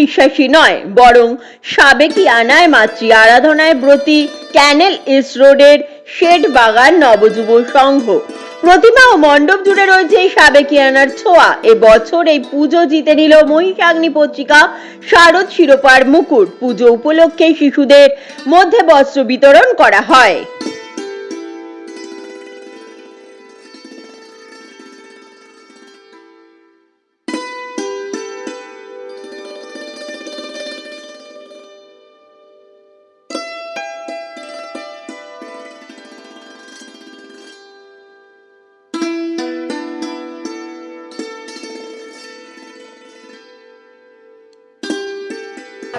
বিশ্বাসী নয়, বরং সাবেকি আনায় মাতৃ আরাধনায় ব্রতী ক্যানেল ইস্ট রোডের শেড বাগান নবযুব সংঘ। প্রতিমা ও মণ্ডপ জুড়ে রয়েছে এই সাবেকিয়ানার ছোঁয়া। এবছর এই পুজো জিতে নিল মহিষাগ্নি পত্রিকা শারদ শিরোপার মুকুট। পুজো উপলক্ষে শিশুদের মধ্যে বস্ত্র বিতরণ করা হয়।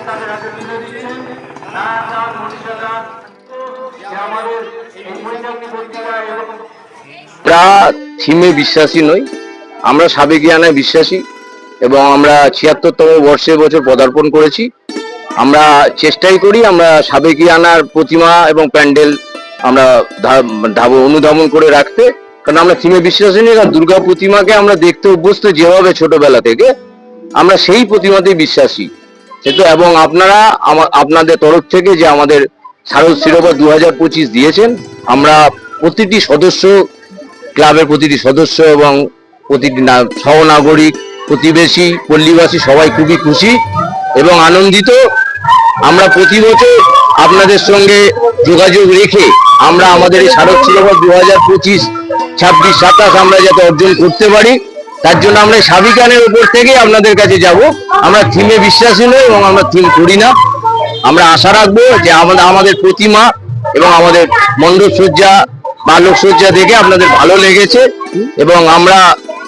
তাদের হাতে তুলে দিচ্ছেন। নাচ আর মনীষাদা। আমাদের মহিষাগ্নি পত্রিকা এরকম থিমে বিশ্বাসী নই। আমরা সাবেকিয়ানায় বিশ্বাসী এবং আমরা ছিয়াত্তরতম বর্ষে বছর পদার্পণ করেছি। আমরা চেষ্টাই করি আমরা সাবেকিয়ানার প্রতিমা এবং প্যান্ডেল আমরা অনুধাবন করে রাখতে। কারণ আমরা থিমে বিশ্বাসী নেই আর দুর্গা প্রতিমাকে আমরা দেখতে অভ্যস্ত যেভাবে ছোটবেলা থেকে, আমরা সেই প্রতিমাতেই বিশ্বাসী। কিন্তু এবং আপনারা আমা- আপনাদের তরফ থেকে যে আমাদের শারদ শিরোপা দু হাজার পঁচিশ দিয়েছেন, আমরা প্রতিটি সদস্য, ক্লাবের প্রতিটি সদস্য এবং প্রতিটি সহনাগরিক প্রতিবেশী, পল্লীবাসী সবাই খুবই খুশি এবং আনন্দিত। আমরা প্রতি বছর আপনাদের সঙ্গে যোগাযোগ রেখে আমরা আমাদের এই স্মারক শিরোপা দু হাজার পঁচিশ, ছাব্বিশ, সাতাশ আমরা যাতে অর্জন করতে পারি। তার জন্য আমরা সাবিকানের উপর থেকেই আপনাদের কাছে যাব। আমরা থিমে বিশ্বাসী নই এবং আমরা থিম করি না। আমরা আশা রাখব যে আমাদের আমাদের প্রতিমা এবং আমাদের মণ্ডপ সজ্জা বা আলোকসজ্জা দেখে আপনাদের ভালো লেগেছে এবং আমরা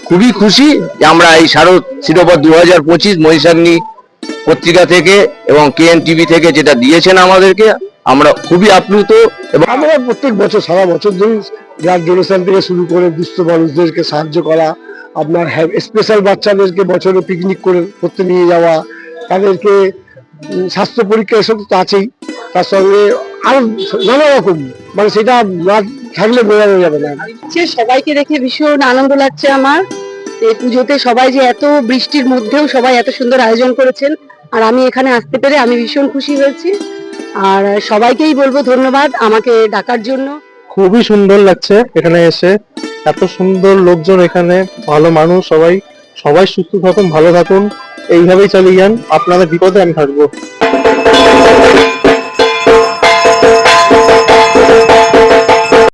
খুবই খুশি যে আমরা এই শারদ শিরোপা দু হাজার পঁচিশ মহিষাগ্নি পত্রিকা থেকে এবং কেএন টিভি থেকে যেটা দিয়েছেন আমাদেরকে, আমরা খুবই আপ্লুত এবং আমরা প্রত্যেক বছর, সারা বছর ধরে ব্লাড ডোনেশন থেকে শুরু করে দুস্থ মানুষদেরকে সাহায্য করা আপনার স্পেশাল বাচ্চাদেরকে বছরে পিকনিক করে করতে নিয়ে যাওয়া তাদেরকে স্বাস্থ্য পরীক্ষা এসব তো আছেই তার সঙ্গে আরও নানা রকম মানে সেটা না থাকলে বোঝানো যাবে না। হচ্ছে সবাইকে দেখে ভীষণ আনন্দ লাগছে আমার। এই পুজোতে সবাই যে এত বৃষ্টির মধ্যেও সবাই এত সুন্দর আয়োজন করেছেন আর আমি এখানে আসতে পেরে আমি ভীষণ খুশি হয়েছি। আর সবাইকেই বলব ধন্যবাদ আমাকে ডাকার জন্য। খুবই সুন্দর লাগছে এখানে এসে। এত সুন্দর লোকজন এখানে, ভালো মানুষ, সবাই সবাই সুস্থ থাকুন, ভালো থাকুন। এইভাবেই চালিয়ে যান। আপনাদের বিপদে আমি থাকব।